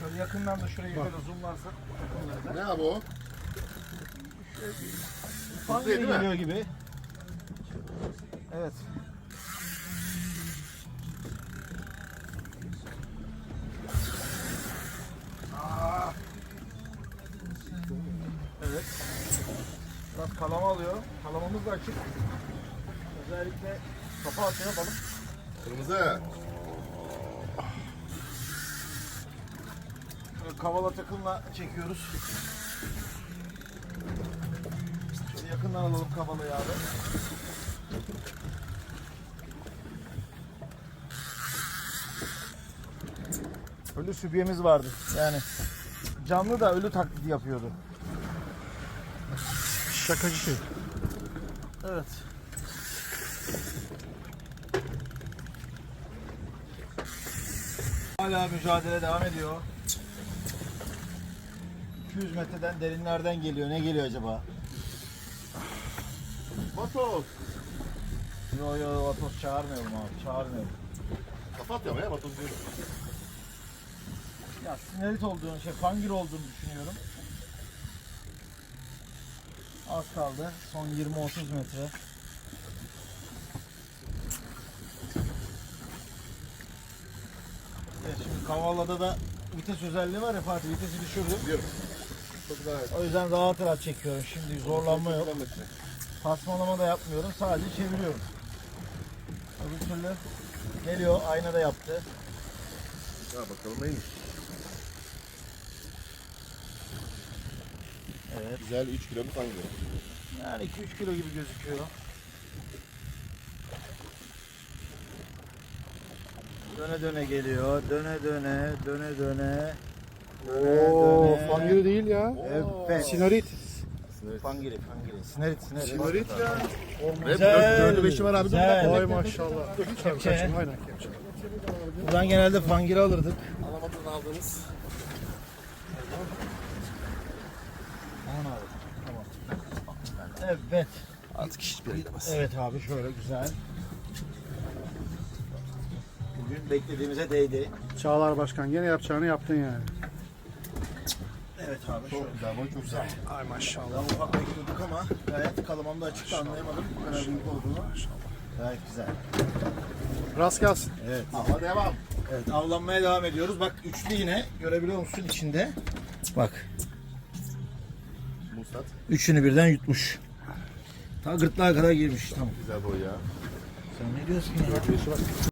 Şöyle yakından da şurayı böyle zoomlarsak. yakınlarda. Ne abi o? Fangiri değil mi? geliyor gibi. Evet. Aa. Evet. Biraz kalama alıyor. Kalamamız da açık. Özellikle kafa atıyor balık. Kırmızı. Kavala takımla çekiyoruz. Şöyle yakından alalım kavalayı abi. Ölü sübyemiz vardı. Yani canlı da ölü taklidi yapıyordu. Şakacı şey. Evet. Hala mücadele devam ediyor. 200 metreden derinlerden geliyor. Ne geliyor acaba? Batos. Yo yo Vatos çağırmıyorum abi. Çağırmıyorum. Kapat ya batos diyorum. Ya sinerit olduğunu, şey fangir olduğunu düşünüyorum. Az kaldı. Son 20-30 metre. Evet şimdi Kavala'da da vites özelliği var ya Fatih vitesi düşürdüm. Biliyorum. Çok. O yüzden rahat rahat çekiyorum. Şimdi zorlanma yok. Tasmalama da yapmıyorum. Sadece çeviriyorum. Öbür türlü geliyor. Ayna da yaptı. Ya bakalım neymiş. Evet. Güzel 3 kilo mu hangi? Yani 2-3 kilo gibi gözüküyor. Döne döne geliyor. Döne döne, döne döne. Oo, fangiri değil ya. Evet. Sinorit. Fangiri, fangiri. Sinerit, sinerit. Sinorit ya. Güzel. dördü beşi var abi. Güzel. Vay maşallah. Kepçe. Aynen kepçe. Buradan genelde fangiri alırdık. Alamadığını aldığınız. Aman abi. Tamam. Evet. Artık hiçbir yere gidemez. Evet abi şöyle güzel. Bugün beklediğimize değdi. Çağlar Başkan gene yapacağını yaptın yani. Evet abi şöyle. Çok güzel boy çok güzel. Ay maşallah. Daha ufak bekliyorduk ama gayet kalamamda açıkta anlayamadım bu kadar büyük olduğunu. Gayet güzel. Rast gelsin. Evet. Ama devam. Evet avlanmaya devam ediyoruz. Bak üçlü yine görebiliyor musun içinde? Bak Mustat. üçünü birden yutmuş. Ta gırtlağa kadar girmiş. Tamam. Güzel boy ya. Sen ne diyorsun ya?